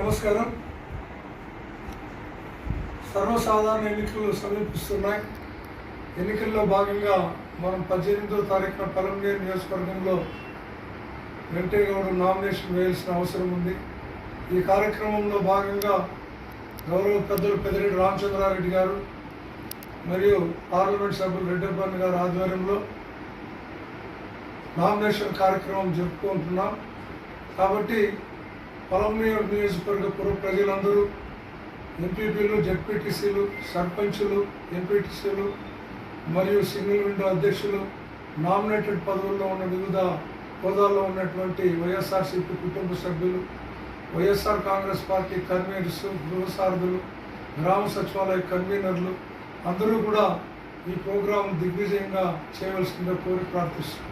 నమస్కారం. సర్వసాధారణ ఎన్నికలు సమీపిస్తున్నాయి ఎన్నికల్లో భాగంగా మనం పద్దెనిమిదో తారీఖున పలంనేరు నియోజకవర్గంలో వెంకటేగౌడ నామినేషన్ వేయాల్సిన అవసరం ఉంది. ఈ కార్యక్రమంలో భాగంగా గౌరవ పెద్దలు పెద్దిరెడ్డి రామచంద్రారెడ్డి గారు మరియు పార్లమెంట్ సభ్యులు రెడ్డప్పన్ గారి ఆధ్వర్యంలో నామినేషన్ కార్యక్రమం జరుపుకుంటున్నాం. కాబట్టి పొలంలో నియోజకవర్గ పుర ప్రజలందరూ ఎంపీపీలు జడ్పీటీసీలు సర్పంచులు ఎంపీటీసీలు మరియు సింగిల్ విండో అధ్యక్షులు నామినేటెడ్ పదవుల్లో ఉన్న వివిధ హోదాల్లో ఉన్నటువంటి వైఎస్ఆర్సీపీ కుటుంబ సభ్యులు వైఎస్ఆర్ కాంగ్రెస్ పార్టీ కన్వీనర్స్ గృహసారథులు గ్రామ సచివాలయ కన్వీనర్లు అందరూ కూడా ఈ ప్రోగ్రాం దిగ్విజయంగా చేయవలసిందిగా కోరి ప్రార్థిస్తున్నాం.